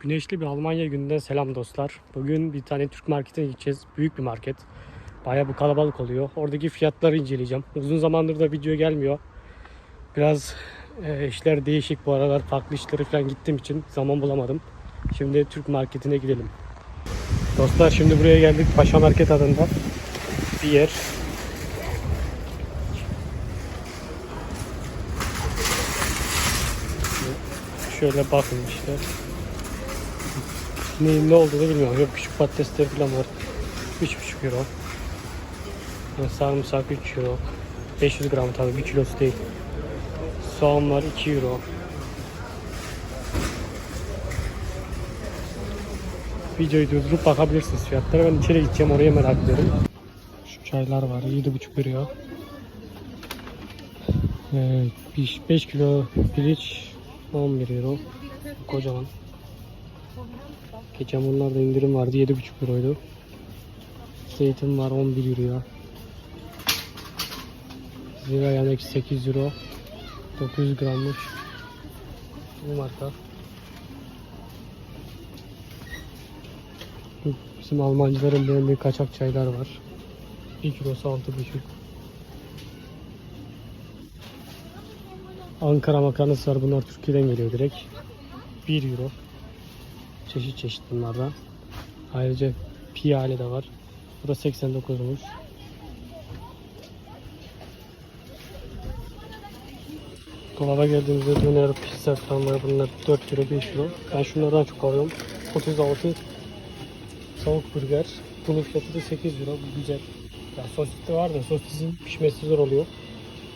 Güneşli bir Almanya gününden selam dostlar. Bugün bir tane Türk marketine gideceğiz. Büyük bir market. Bayağı bir kalabalık oluyor. Oradaki fiyatları inceleyeceğim. Uzun zamandır da video gelmiyor. Biraz e, işler değişik bu aralar. Farklı işlere falan gittiğim için zaman bulamadım. Şimdi Türk marketine gidelim. Dostlar şimdi buraya geldik. Paşa Market adında bir yer. Şöyle bakın işte. Neyin ne olduğunu bilmiyorum. Yok küçük patatesler falan var. 3,5 euro. Sarımsak 3 euro. 500 gram tabii 1 kilosu değil. Soğan var 2 euro. Videoyu durdurup bakabilirsiniz fiyatlara. Ben içeri gideceğim oraya merak ediyorum. Şu çaylar var 7,5 euro. Ee, 5 kilo piliç 11 euro. Kocaman. Geçen bunlarda indirim vardı 7,5 euroydu. Zeytin var 11 euro. Zira yani 8 euro. 900 grammış. Bu marka. Bizim Almancıların beğendiği kaçak çaylar var. 1 kilosu 6,5. Ankara makarnası var. Bunlar Türkiye'den geliyor direkt. 1 euro. Çeşit çeşit bunlardan. Ayrıca piyale de var. Bu da 89'muş. Dolaba geldiğimizde döner, pizza falan. Bunlar 4 euro, 5 euro. Ben şunlardan çok alıyorum. 36 tavuk burger. Bunun fiyatı da 8 euro. Bu güzel. Ya sosis de var da sosisin pişmesi zor oluyor.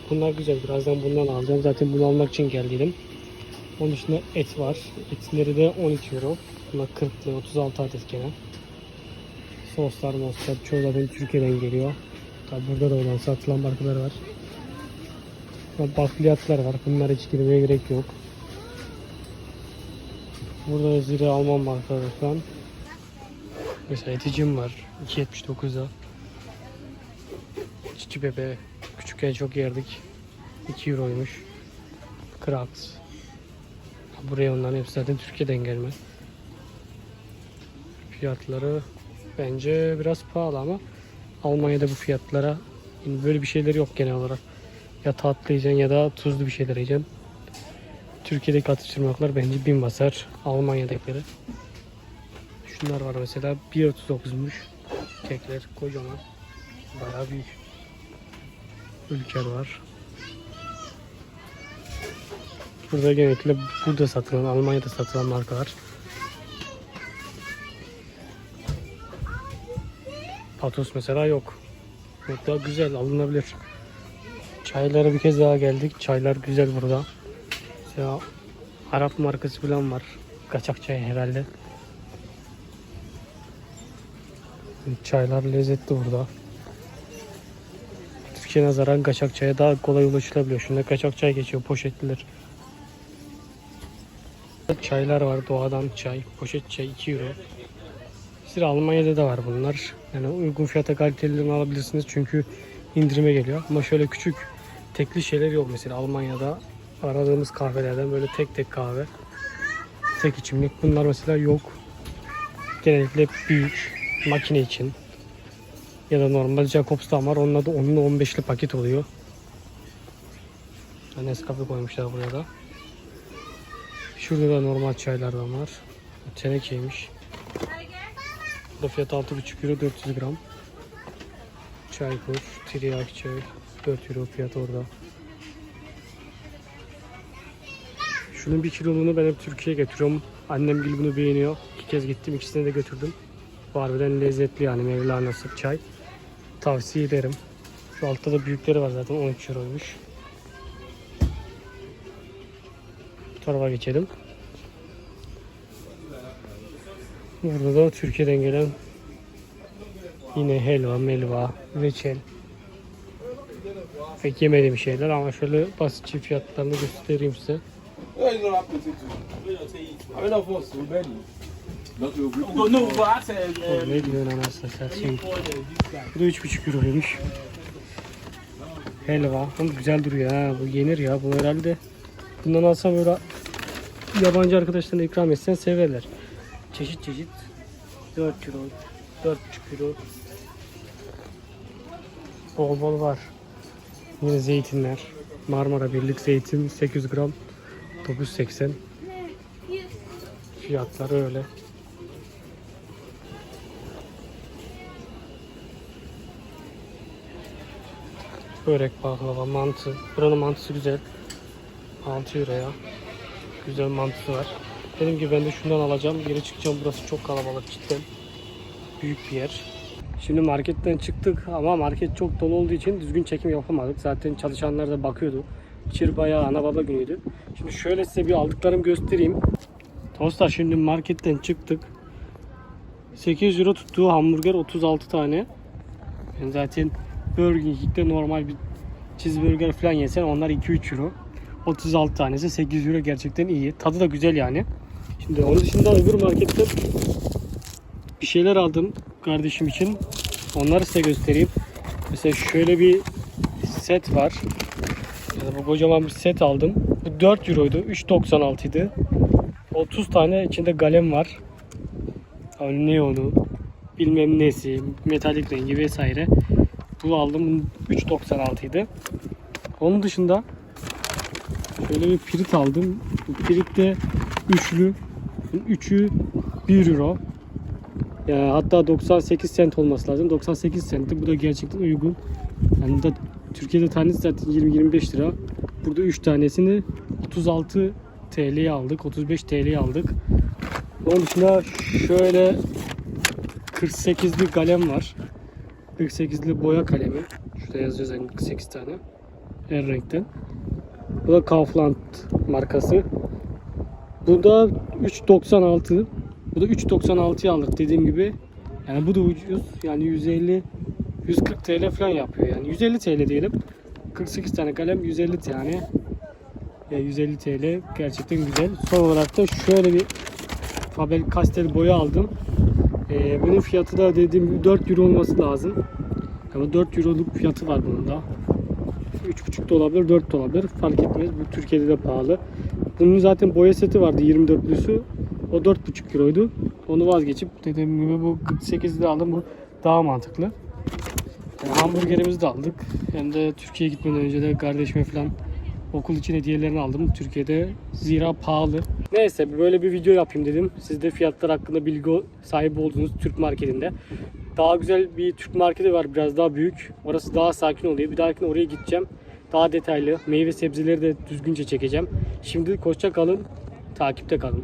Bunlar güzel. Birazdan bundan alacağım. Zaten bunu almak için geldiydim. Onun dışında et var. Etleri de 12 euro. Bunlar 40 lira, 36 adet gene. Soslar, moslar çoğu zaten Türkiye'den geliyor. Tabi burada da olan satılan markalar var. Bakliyatlar var. Bunlar hiç girmeye gerek yok. Burada zira Alman markaları falan. Mesela eticim var. 2.79'a. Çiçi bebe. Küçükken çok yerdik. 2 euroymuş. Krax. Buraya onların hepsi zaten Türkiye'den gelme. Fiyatları bence biraz pahalı ama Almanya'da bu fiyatlara yani böyle bir şeyler yok genel olarak. Ya tatlı yiyeceksin ya da tuzlu bir şeyler yiyeceksin. Türkiye'deki atıştırmalıklar bence bin basar Almanya'dakileri. Şunlar var mesela 1.39'muş kekler kocaman bayağı büyük. Ülker var. Burada genellikle burada satılan, Almanya'da satılan markalar. Patos mesela yok. Hatta güzel alınabilir. Çaylara bir kez daha geldik. Çaylar güzel burada. Mesela Arap markası falan var. Kaçak çay herhalde. Çaylar lezzetli burada. Türkiye nazaran kaçak çaya daha kolay ulaşılabiliyor. Şimdi kaçak çay geçiyor poşetliler. Çaylar var doğadan çay. Poşet çay 2 euro. Sıra Almanya'da da var bunlar. Yani uygun fiyata kalitelerini alabilirsiniz çünkü indirime geliyor. Ama şöyle küçük tekli şeyler yok mesela Almanya'da aradığımız kahvelerden böyle tek tek kahve. Tek içimlik bunlar mesela yok. Genellikle büyük makine için ya da normal Jacobs'tan var. Onun adı onun 15'li paket oluyor. Nescafe koymuşlar buraya da. Şurada da normal çaylardan var. Tenekeymiş. Bu fiyat 6,5 euro 400 gram. Çaykur, tiryaki çay 4 euro fiyat orada. Şunun bir kiloluğunu ben hep Türkiye'ye getiriyorum. Annem gül bunu beğeniyor. İki kez gittim ikisini de götürdüm. Bu harbiden lezzetli yani Mevlana sık çay. Tavsiye ederim. Şu altta da büyükleri var zaten 13 euroymuş. Bu tarafa geçelim. Burada da Türkiye'den gelen yine helva, melva, reçel. Pek yemediğim şeyler ama şöyle basitçe fiyatlarını göstereyim size. Ne diyorsun anasını satayım. Bu da 3,5 euroymuş. Helva. Ama güzel duruyor ha. Bu yenir ya. Bu herhalde. Bundan alsam böyle yabancı arkadaşlarına ikram etsen severler. Çeşit çeşit 4 kilo, 4,5 kilo bol bol var. Yine zeytinler. Marmara Birlik zeytin 800 gram 980. Fiyatları öyle. Börek, baklava, mantı. Buranın mantısı güzel. 6 euroya. Güzel mantısı var. Dediğim gibi ben de şundan alacağım. Geri çıkacağım. Burası çok kalabalık cidden. Büyük bir yer. Şimdi marketten çıktık ama market çok dolu olduğu için düzgün çekim yapamadık. Zaten çalışanlar da bakıyordu. İçeri bayağı ana baba günüydü. Şimdi şöyle size bir aldıklarımı göstereyim. Dostlar şimdi marketten çıktık. 8 euro tuttuğu hamburger 36 tane. Yani zaten Burger King'de normal bir cheeseburger falan yesen onlar 2-3 euro. 36 tanesi 8 euro gerçekten iyi. Tadı da güzel yani. Şimdi onun dışında öbür marketten bir şeyler aldım kardeşim için. Onları size göstereyim. Mesela şöyle bir set var. Yani bu kocaman bir set aldım. Bu 4 euroydu. 3.96 idi. 30 tane içinde galem var. Yani neonu, bilmem nesi, metalik rengi vesaire. Bu aldım 3.96 idi. Onun dışında şöyle bir pirit aldım. Bu pirit de üçlü. Üçü 1 euro. Yani hatta 98 sent olması lazım. 98 sentti. Bu da gerçekten uygun. Yani da Türkiye'de tanesi zaten 20-25 lira. Burada 3 tanesini 36 TL'ye aldık. 35 TL'ye aldık. Onun dışında şöyle 48'li kalem var. 48'li boya kalemi. Şurada yazıyor zaten 48 tane. Her renkten. Bu da Kaufland markası. Bu da 3.96. Bu da 3.96'ya aldık dediğim gibi. Yani bu da ucuz. Yani 150 140 TL falan yapıyor yani. 150 TL diyelim. 48 tane kalem 150 tane. Ya 150 TL gerçekten güzel. Son olarak da şöyle bir Faber Castell boya aldım. Ee, bunun fiyatı da dediğim gibi 4 euro olması lazım. Ama 4 euroluk fiyatı var bunun da. 3,5 da olabilir, 4 de olabilir. Fark etmez. Bu Türkiye'de de pahalı. Bunun zaten boya seti vardı 24'lüsü. O 4,5 euroydu. Onu vazgeçip dediğim gibi bu 48'de aldım. Bu daha mantıklı. Yani hamburgerimizi de aldık. Hem de Türkiye'ye gitmeden önce de kardeşime falan okul için hediyelerini aldım. Türkiye'de zira pahalı. Neyse böyle bir video yapayım dedim. Siz de fiyatlar hakkında bilgi sahibi olduğunuz Türk marketinde. Daha güzel bir Türk marketi var biraz daha büyük. Orası daha sakin oluyor. Bir dahakine oraya gideceğim. Daha detaylı meyve sebzeleri de düzgünce çekeceğim. Şimdi hoşça kalın. Takipte kalın.